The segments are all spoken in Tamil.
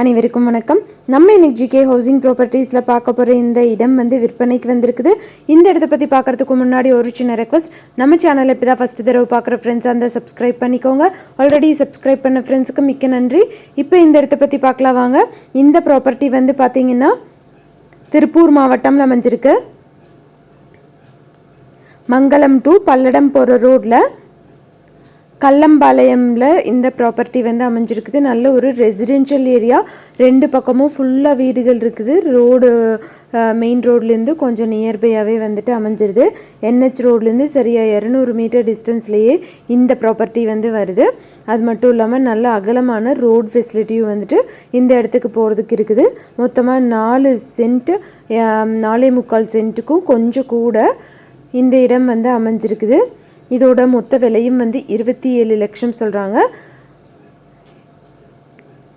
அனைவருக்கும் வணக்கம். நம்ம இன்னைக்கு ஜிகே ஹவுசிங் ப்ராப்பர்ட்டிஸில் பார்க்க போகிற இந்த இடம் வந்து விற்பனைக்கு வந்திருக்குது. இந்த இடத்த பற்றி பார்க்கறதுக்கு முன்னாடி ஒரு சின்ன ரெக்வஸ்ட் நம்ம சேனலை இப்போ தான் ஃபஸ்ட்டு தடவை பார்க்குற ஃப்ரெண்ட்ஸ் அந்த சப்ஸ்கிரைப் பண்ணிக்கோங்க. ஆல்ரெடி சப்ஸ்கிரைப் பண்ண ஃப்ரெண்ட்ஸுக்கு மிக்க நன்றி. இப்போ இந்த இடத்த பற்றி பார்க்கலாம் வாங்க. இந்த ப்ராப்பர்ட்டி வந்து பார்த்தீங்கன்னா திருப்பூர் மாவட்டம்ல அமைஞ்சிருக்கு. மங்களம் டு பல்லடம் போகிற ரோட்டில் கல்லம்பாளையமில் இந்த ப்ராப்பர்ட்டி வந்து அமைஞ்சிருக்குது. நல்ல ஒரு ரெசிடென்ஷியல் ஏரியா ரெண்டு பக்கமும் ஃபுல்லாக வீடுகள் இருக்குது. ரோடு மெயின் ரோட்லேருந்து கொஞ்சம் நியர்பையாகவே வந்துட்டு அமைஞ்சிருது. என்ஹெச் ரோட்லேருந்து சரியாக இரநூறு மீட்டர் டிஸ்டன்ஸ்லேயே இந்த ப்ராப்பர்ட்டி வந்து வருது. அது மட்டும் இல்லாமல் நல்ல அகலமான ரோட் ஃபெசிலிட்டியும் வந்துட்டு இந்த இடத்துக்கு போகிறதுக்கு இருக்குது. மொத்தமாக நாலு சென்ட்டு நாலே முக்கால் சென்ட்டுக்கும் கொஞ்சம் கூட இந்த இடம் வந்து அமைஞ்சிருக்குது. இதோட மொத்த விலையும் வந்து இருபத்தி ஏழு லட்சம் சொல்கிறாங்க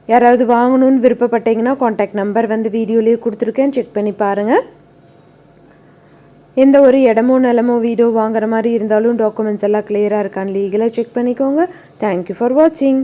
யாராவது வாங்கணும்னு விருப்பப்பட்டீங்கன்னா காண்டாக்ட் நம்பர் வந்து வீடியோலேயே கொடுத்துருக்கேன். செக் பண்ணி பாருங்கள் எந்த ஒரு இடமோ நிலமோ வீடோ வாங்குற மாதிரி இருந்தாலும் டாக்குமெண்ட்ஸ் எல்லாம் கிளியராக இருக்கான்னு லீகலாக செக் பண்ணிக்கோங்க. தேங்க்யூ ஃபார் வாட்சிங்